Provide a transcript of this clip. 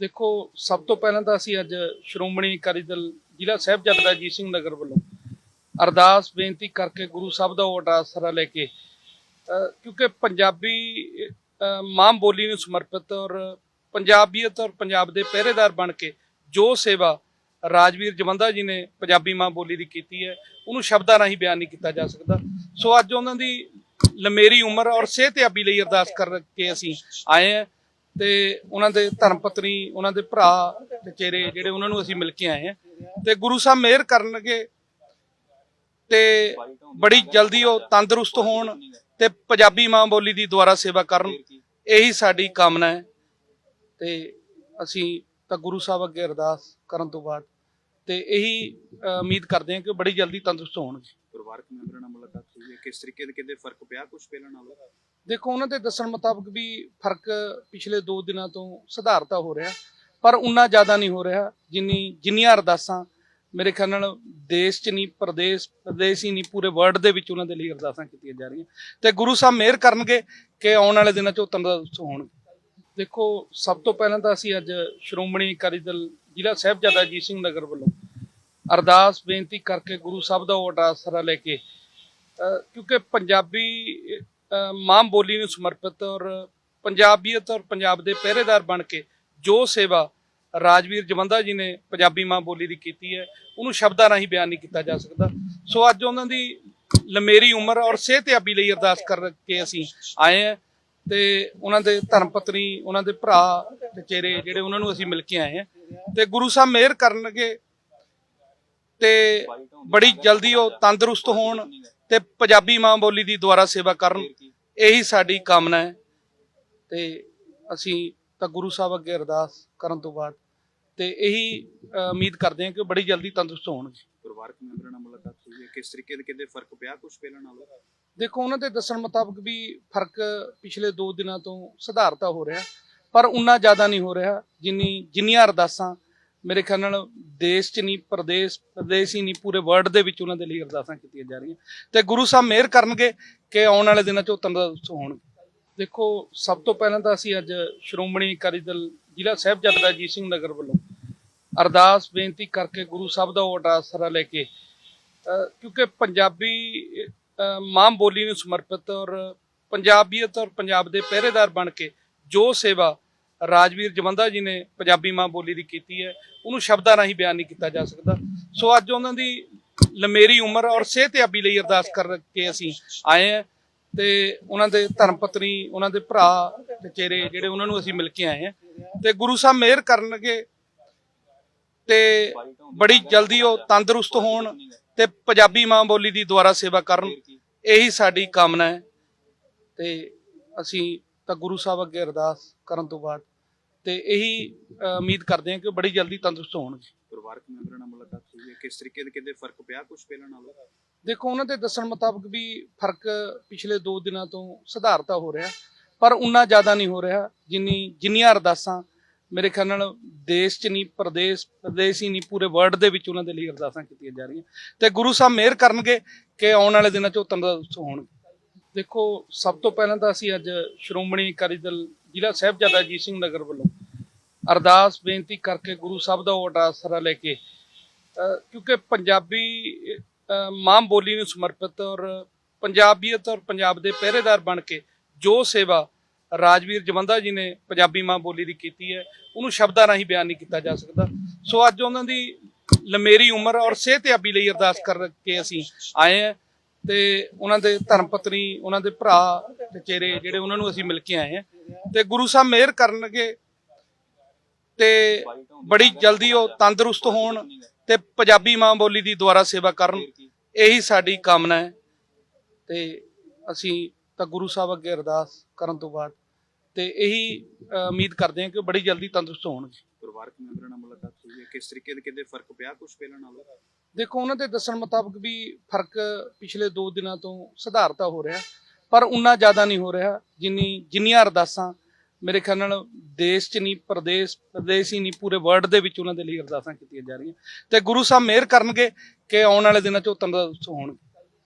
ਦੇਖੋ, ਸਭ ਤੋਂ ਪਹਿਲਾਂ ਤਾਂ ਅਸੀਂ ਅੱਜ ਸ਼੍ਰੋਮਣੀ ਅਕਾਲੀ ਦਲ ਜ਼ਿਲ੍ਹਾ ਸਾਹਿਬਜ਼ਾਦਾ ਅਜੀਤ ਸਿੰਘ ਨਗਰ ਵੱਲੋਂ ਅਰਦਾਸ ਬੇਨਤੀ ਕਰਕੇ ਗੁਰੂ ਸਾਹਿਬ ਦਾ ਉਹ ਆਸਰਾ ਲੈ ਕੇ ਕਿਉਂਕਿ ਪੰਜਾਬੀ ਮਾਂ ਬੋਲੀ ਨੂੰ ਸਮਰਪਿਤ ਔਰ ਪੰਜਾਬੀਅਤ ਔਰ ਪੰਜਾਬ ਦੇ ਪਹਿਰੇਦਾਰ ਬਣ ਕੇ ਜੋ ਸੇਵਾ ਰਾਜਵੀਰ ਜਵੰਦਾ ਜੀ ਨੇ ਪੰਜਾਬੀ ਮਾਂ ਬੋਲੀ ਦੀ ਕੀਤੀ ਹੈ, ਉਹਨੂੰ ਸ਼ਬਦਾਂ ਰਾਹੀਂ ਬਿਆਨ ਨਹੀਂ ਕੀਤਾ ਜਾ ਸਕਦਾ। ਸੋ ਅੱਜ ਉਹਨਾਂ ਦੀ ਲੰਮੇਰੀ ਉਮਰ ਔਰ ਸਿਹਤਯਾਬੀ ਲਈ ਅਰਦਾਸ ਕਰਕੇ ਅਸੀਂ ਆਏ ਹਾਂ। ਤੇ ਉਹਨਾਂ ਦੇ ਧਰਮ ਪਤਨੀ ਉਹਨਾਂ ਦੇ ਭਰਾ, ਚਚੇਰੇ ਜਿਹੜੇ ਉਹਨਾਂ ਨੂੰ ਅਸੀਂ ਮਿਲ ਕੇ ਆਏ ਹਾਂ। ਤੇ ਗੁਰੂ ਸਾਹਿਬ ਮਿਹਰ ਕਰਨਗੇ ਤੇ ਬੜੀ ਜਲਦੀ ਉਹ ਤੰਦਰੁਸਤ ਹੋਣ ਤੇ ਪੰਜਾਬੀ ਮਾਂ ਬੋਲੀ ਦੀ ਦੁਆਰਾ ਸੇਵਾ ਕਰਨ। ਇਹੀ ਸਾਡੀ ਕਾਮਨਾ ਹੈ। ਤੇ ਅਸੀਂ ਤਾਂ ਗੁਰੂ ਸਾਹਿਬ ਅੱਗੇ ਅਰਦਾਸ ਕਰਨ ਤੋਂ ਬਾਅਦ ਤੇ ਇਹੀ ਉਮੀਦ ਕਰਦੇ ਹਾਂ ਕਿ ਬੜੀ ਜਲਦੀ ਤੰਦਰੁਸਤ ਹੋਣਗੇ। ਪਰਿਵਾਰਕ ਮੈਂਬਰਾਂ ਨਾਲ ਮੁਲਾਕਾਤ ਹੋਈ ਹੈ। ਕਿਸ ਤਰੀਕੇ ਦੇ ਕਿਤੇ ਫ਼ਰਕ ਪਿਆ ਕੁਝ ਪਹਿਲਾਂ ਨਾਲ? ਦੇਖੋ, ਉਹਨਾਂ ਦੇ ਦੱਸਣ ਮੁਤਾਬਕ ਵੀ ਫ਼ਰਕ ਪਿਛਲੇ 2 ਦਿਨਾਂ ਤੋਂ ਸੁਧਾਰਤਾ ਹੋ ਰਿਹਾ, ਪਰ ਉਨਾ ਜ਼ਿਆਦਾ ਨਹੀਂ ਹੋ ਰਿਹਾ ਜਿੰਨੀ, ਜਿੰਨੀਆਂ ਅਰਦਾਸਾਂ ਮੇਰੇ ਖਿਆਲ ਨਾਲ ਦੇਸ਼ 'ਚ ਨਹੀਂ, ਪ੍ਰਦੇਸ਼ ਪ੍ਰਦੇਸ਼ ਹੀ ਨਹੀਂ, ਪੂਰੇ ਵਰਲਡ ਦੇ ਵਿੱਚ ਉਹਨਾਂ ਦੇ ਲਈ ਅਰਦਾਸਾਂ ਕੀਤੀਆਂ ਜਾ ਰਹੀਆਂ। ਤੇ ਗੁਰੂ ਸਾਹਿਬ ਮਿਹਰ ਕਰਨਗੇ ਕਿ ਆਉਣ ਵਾਲੇ ਦਿਨਾਂ 'ਚ ਉਹ ਤੰਦਰੁਸਤ ਹੋਣਗੇ। ਦੇਖੋ, ਸਭ ਤੋਂ ਪਹਿਲਾਂ ਤਾਂ ਅਸੀਂ ਅੱਜ ਸ਼੍ਰੋਮਣੀ ਅਕਾਲੀ ਦਲ ਜ਼ਿਲ੍ਹਾ ਸਾਹਿਬਜ਼ਾਦਾ ਅਜੀਤ ਸਿੰਘ ਨਗਰ ਵੱਲੋਂ ਅਰਦਾਸ ਬੇਨਤੀ ਕਰਕੇ ਗੁਰੂ ਸਾਹਿਬ ਦਾ ਉਹ ਆਸਰਾ ਲੈ ਕੇ ਕਿਉਂਕਿ ਪੰਜਾਬੀ ਮਾਂ ਬੋਲੀ ਨੂੰ ਸਮਰਪਿਤ ਔਰ ਪੰਜਾਬੀਅਤ ਔਰ ਪੰਜਾਬ ਦੇ ਪਹਿਰੇਦਾਰ ਬਣ ਕੇ ਜੋ ਸੇਵਾ ਰਾਜਵੀਰ ਜਵੰਦਾ ਜੀ ਨੇ ਪੰਜਾਬੀ ਮਾਂ ਬੋਲੀ ਦੀ ਕੀਤੀ ਹੈ, ਉਹਨੂੰ ਸ਼ਬਦਾਂ ਰਾਹੀਂ ਬਿਆਨ ਨਹੀਂ ਕੀਤਾ ਜਾ ਸਕਦਾ। ਸੋ ਅੱਜ ਉਹਨਾਂ ਦੀ ਲੰਮੇਰੀ ਉਮਰ ਔਰ ਸਿਹਤਯਾਬੀ ਲਈ ਅਰਦਾਸ ਕਰਕੇ ਅਸੀਂ ਆਏ ਹਾਂ ਤੇ ਉਹਨਾਂ ਦੇ ਧਰਮ ਪਤਨੀ, ਉਹਨਾਂ ਦੇ ਭਰਾ, ਚਚੇਰੇ ਜਿਹੜੇ ਉਹਨਾਂ ਨੂੰ ਅਸੀਂ ਮਿਲ ਕੇ ਆਏ ਹਾਂ ਤੇ ਗੁਰੂ ਸਾਹਿਬ ਮਿਹਰ ਕਰਨਗੇ ਤੇ ਬੜੀ ਜਲਦੀ ਉਹ ਤੰਦਰੁਸਤ ਹੋਣ ਤੇ ਪੰਜਾਬੀ ਮਾਂ ਬੋਲੀ ਦੀ ਦੁਆਰਾ ਸੇਵਾ ਕਰਨ ਇਹੀ ਸਾਡੀ ਕਾਮਨਾ ਹੈ। ਤੇ ਅਸੀਂ ਤਾਂ ਗੁਰੂ ਸਾਹਿਬ ਅੱਗੇ ਅਰਦਾਸ ਕਰਨ ਤੋਂ ਬਾਅਦ ਤੇ ਇਹੀ ਉਮੀਦ ਕਰਦੇ ਹਾਂ ਕਿ ਬੜੀ ਜਲਦੀ ਤੰਦਰੁਸਤ ਹੋਣਗੇ। ਪਰਿਵਾਰਕ ਮੈਂਬਰਾਂ ਨਾਲ ਮੁਲਾਕਾਤ ਹੋਈ ਹੈ। ਕਿਸ ਤਰੀਕੇ ਦੇ ਕਿਤੇ ਫ਼ਰਕ ਪਿਆ ਕੁਝ ਪਹਿਲਾਂ ਨਾਲ? ਦੇਖੋ ਉਹਨਾਂ ਦੇ ਦੱਸਣ ਮੁਤਾਬਕ ਵੀ ਫ਼ਰਕ ਪਿਛਲੇ 2 ਦਿਨਾਂ ਤੋਂ ਸੁਧਾਰਤਾ ਹੋ ਰਿਹਾ ਪਰ ਉਨਾ ਜ਼ਿਆਦਾ ਨਹੀਂ ਹੋ ਰਿਹਾ ਜਿੰਨੀ ਜਿੰਨੀਆਂ ਅਰਦਾਸਾਂ ਮੇਰੇ ਖਿਆਲ ਨਾਲ ਦੇਸ਼ 'ਚ ਨਹੀਂ, ਪ੍ਰਦੇਸ਼ ਪ੍ਰਦੇਸ਼ ਹੀ ਨਹੀਂ, ਪੂਰੇ ਵਰਲਡ ਦੇ ਵਿੱਚ ਉਹਨਾਂ ਦੇ ਲਈ ਅਰਦਾਸਾਂ ਕੀਤੀਆਂ ਜਾ ਰਹੀਆਂ। ਤੇ ਗੁਰੂ ਸਾਹਿਬ ਮਿਹਰ ਕਰਨਗੇ ਕਿ ਆਉਣ ਵਾਲੇ ਦਿਨਾਂ 'ਚ ਉਹ ਤੰਦਰੁਸਤ ਹੋਣਗੇ। ਦੇਖੋ, ਸਭ ਤੋਂ ਪਹਿਲਾਂ ਤਾਂ ਅਸੀਂ ਅੱਜ ਸ਼੍ਰੋਮਣੀ ਅਕਾਲੀ ਦਲ ਜ਼ਿਲ੍ਹਾ ਸਾਹਿਬਜ਼ਾਦਾ ਅਜੀਤ ਸਿੰਘ ਨਗਰ ਵੱਲੋਂ ਅਰਦਾਸ ਬੇਨਤੀ ਕਰਕੇ ਗੁਰੂ ਸਾਹਿਬ ਦਾ ਉਹ ਆਸਰਾ ਲੈ ਕੇ ਕਿਉਂਕਿ ਪੰਜਾਬੀ ਮਾਂ ਬੋਲੀ ਨੂੰ ਸਮਰਪਿਤ ਔਰ ਪੰਜਾਬੀਅਤ ਔਰ ਪੰਜਾਬ ਦੇ ਪਹਿਰੇਦਾਰ ਬਣ ਕੇ ਜੋ ਸੇਵਾ ਰਾਜਵੀਰ ਜਵੰਦਾ ਜੀ ਨੇ ਪੰਜਾਬੀ ਮਾਂ ਬੋਲੀ ਦੀ ਕੀਤੀ ਹੈ, ਉਹਨੂੰ ਸ਼ਬਦਾਂ ਰਾਹੀਂ ਬਿਆਨ ਨਹੀਂ ਕੀਤਾ ਜਾ ਸਕਦਾ। ਸੋ ਅੱਜ ਉਹਨਾਂ ਦੀ ਲਮੇਰੀ ਉਮਰ ਔਰ ਸਿਹਤਯਾਬੀ ਲਈ ਅਰਦਾਸ ਕਰਕੇ ਅਸੀਂ ਆਏ ਹਾਂ ਤੇ ਉਹਨਾਂ ਦੇ ਧਰਮ ਪਤਨੀ, ਉਹਨਾਂ ਦੇ ਭਰਾ ਚਿਹਰੇ ਜਿਹੜੇ ਉਹਨਾਂ ਨੂੰ ਅਸੀਂ ਮਿਲ ਕੇ ਆਏ ਹਾਂ। ਤੇ ਗੁਰੂ ਸਾਹਿਬ ਮਿਹਰ ਕਰਨਗੇ ਤੇ ਬੜੀ ਜਲਦੀ ਉਹ ਤੰਦਰੁਸਤ ਹੋਣ ਤੇ ਪੰਜਾਬੀ ਮਾਂ ਬੋਲੀ ਦੀ ਦੁਆਰਾ ਸੇਵਾ ਕਰਨ, ਇਹੀ ਸਾਡੀ ਕਾਮਨਾ ਹੈ। ਤੇ ਅਸੀਂ ਤਾਂ ਗੁਰੂ ਸਾਹਿਬ ਅੱਗੇ ਅਰਦਾਸ ਕਰਨ ਤੋਂ ਬਾਅਦ। ਤੇ ਇਹੀ ਉਮੀਦ ਕਰਦੇ ਹਾਂ ਕਿ ਬੜੀ ਜਲਦੀ ਤੰਦਰੁਸਤ ਹੋਣਗੇ। ਪਰਿਵਾਰਕ ਮੈਂਬਰਾਂ ਨਾਲ ਮੁਲਾਕਾਤ ਹੋਈ ਹੈ। ਕਿਸ ਤਰੀਕੇ ਦੇ ਕਿਤੇ ਫ਼ਰਕ ਪਿਆ ਕੁਝ ਪਹਿਲਾਂ ਨਾਲ? ਦੇਖੋ ਉਹਨਾਂ ਦੇ ਦੱਸਣ ਮੁਤਾਬਕ ਵੀ ਫ਼ਰਕ ਪਿਛਲੇ 2 ਦਿਨਾਂ ਤੋਂ ਸੁਧਾਰਤਾ ਹੋ ਰਿਹਾ ਪਰ ਉਨਾ ਜ਼ਿਆਦਾ ਨਹੀਂ ਹੋ ਰਿਹਾ ਜਿੰਨੀ ਜਿੰਨੀਆਂ ਅਰਦਾਸਾਂ ਮੇਰੇ ਖਿਆਲ ਨਾਲ ਦੇਸ਼ 'ਚ ਨਹੀਂ ਪ੍ਰਦੇਸ਼ ਪ੍ਰਦੇਸ਼ ਹੀ ਨਹੀਂ ਪੂਰੇ ਵਰਲਡ ਦੇ ਵਿੱਚ ਉਹਨਾਂ ਦੇ ਲਈ ਅਰਦਾਸਾਂ ਕੀਤੀਆਂ ਜਾ ਰਹੀਆਂ। ਤੇ ਗੁਰੂ ਸਾਹਿਬ ਮਿਹਰ ਕਰਨਗੇ ਕਿ ਆਉਣ ਵਾਲੇ ਦਿਨਾਂ 'ਚ ਉਹ ਤੰਦਰੁਸਤ ਹੋਣਗੇ। ਦੇਖੋ, ਸਭ ਤੋਂ ਪਹਿਲਾਂ ਤਾਂ ਅਸੀਂ ਅੱਜ ਸ਼੍ਰੋਮਣੀ ਅਕਾਲੀ ਦਲ ਜ਼ਿਲ੍ਹਾ ਸਾਹਿਬਜ਼ਾਦਾ ਅਜੀਤ ਸਿੰਘ ਨਗਰ ਵੱਲੋਂ ਅਰਦਾਸ ਬੇਨਤੀ ਕਰਕੇ ਗੁਰੂ ਸਾਹਿਬ ਦਾ ਉਹ ਆਸਰਾ ਲੈ ਕੇ ਕਿਉਂਕਿ ਪੰਜਾਬੀ ਮਾਂ ਬੋਲੀ ਨੂੰ ਸਮਰਪਿਤ ਔਰ ਪੰਜਾਬੀਅਤ ਔਰ ਪੰਜਾਬ ਦੇ ਪਹਿਰੇਦਾਰ ਬਣ ਕੇ ਜੋ ਸੇਵਾ ਰਾਜਵੀਰ ਜਵੰਦਾ ਜੀ ਨੇ ਪੰਜਾਬੀ ਮਾਂ ਬੋਲੀ ਦੀ ਕੀਤੀ ਹੈ, ਉਹਨੂੰ ਸ਼ਬਦਾਂ ਰਾਹੀਂ ਬਿਆਨ ਨਹੀਂ ਕੀਤਾ ਜਾ ਸਕਦਾ। ਸੋ ਅੱਜ ਉਹਨਾਂ ਦੀ ਲਮੇਰੀ ਉਮਰ ਔਰ ਸਿਹਤਯਾਬੀ ਲਈ ਅਰਦਾਸ ਕਰਕੇ ਅਸੀਂ ਆਏ ਹਾਂ। ਤੇ ਉਹਨਾਂ ਦੇ ਧਰਮ ਪਤਨੀ ਉਹਨਾਂ ਦੇ ਭਰਾ ਚਚੇਰੇ ਜਿਹੜੇ ਉਹਨਾਂ ਨੂੰ ਅਸੀਂ ਮਿਲ ਕੇ ਆਏ ਹਾਂ। ਤੇ ਗੁਰੂ ਸਾਹਿਬ ਮਿਹਰ ਕਰਨਗੇ ਤੇ ਬੜੀ ਜਲਦੀ ਉਹ ਤੰਦਰੁਸਤ ਹੋਣ ਤੇ ਪੰਜਾਬੀ ਮਾਂ ਬੋਲੀ ਦੀ ਦੁਆਰਾ ਸੇਵਾ ਕਰਨ, ਇਹੀ ਸਾਡੀ ਕਾਮਨਾ ਹੈ। ਤੇ ਅਸੀਂ ਤਾਂ ਗੁਰੂ ਸਾਹਿਬ ਅੱਗੇ ਅਰਦਾਸ ਕਰਨ ਤੋਂ ਬਾਅਦ ਤੇ ਇਹੀ ਉਮੀਦ ਕਰਦੇ ਹਾਂ ਕਿ ਬੜੀ ਜਲਦੀ ਤੰਦਰੁਸਤ ਹੋਣਗੇ। ਪਰਿਵਾਰਕ ਮੈਂਬਰਾਂ ਨਾਲ ਮੁਲਾਕਾਤ ਹੋਈ ਹੈ। ਕਿਸ ਤਰੀਕੇ ਦੇ ਕਿਤੇ ਫ਼ਰਕ ਪਿਆ ਕੁਝ ਪਹਿਲਾਂ ਨਾਲ? ਦੇਖੋ, ਉਹਨਾਂ ਦੇ ਦੱਸਣ ਮੁਤਾਬਕ ਵੀ ਫ਼ਰਕ ਪਿਛਲੇ 2 ਦਿਨਾਂ ਤੋਂ ਸੁਧਾਰਤਾ ਹੋ ਰਿਹਾ, ਪਰ ਉਨਾ ਜ਼ਿਆਦਾ ਨਹੀਂ ਹੋ ਰਿਹਾ ਜਿੰਨੀ, ਜਿੰਨੀਆਂ ਅਰਦਾਸਾਂ ਮੇਰੇ ਖਿਆਲ ਨਾਲ ਦੇਸ਼ 'ਚ ਨਹੀਂ, ਪ੍ਰਦੇਸ਼ ਪ੍ਰਦੇਸ਼ ਹੀ ਨਹੀਂ, ਪੂਰੇ ਵਰਲਡ ਦੇ ਵਿੱਚ ਉਹਨਾਂ ਦੇ ਲਈ ਅਰਦਾਸਾਂ ਕੀਤੀਆਂ ਜਾ ਰਹੀਆਂ। ਤੇ ਗੁਰੂ ਸਾਹਿਬ ਮਿਹਰ ਕਰਨਗੇ ਕਿ ਆਉਣ ਵਾਲੇ ਦਿਨਾਂ 'ਚ ਉਹ ਤੰਦਰੁਸਤ ਹੋਣਗੇ।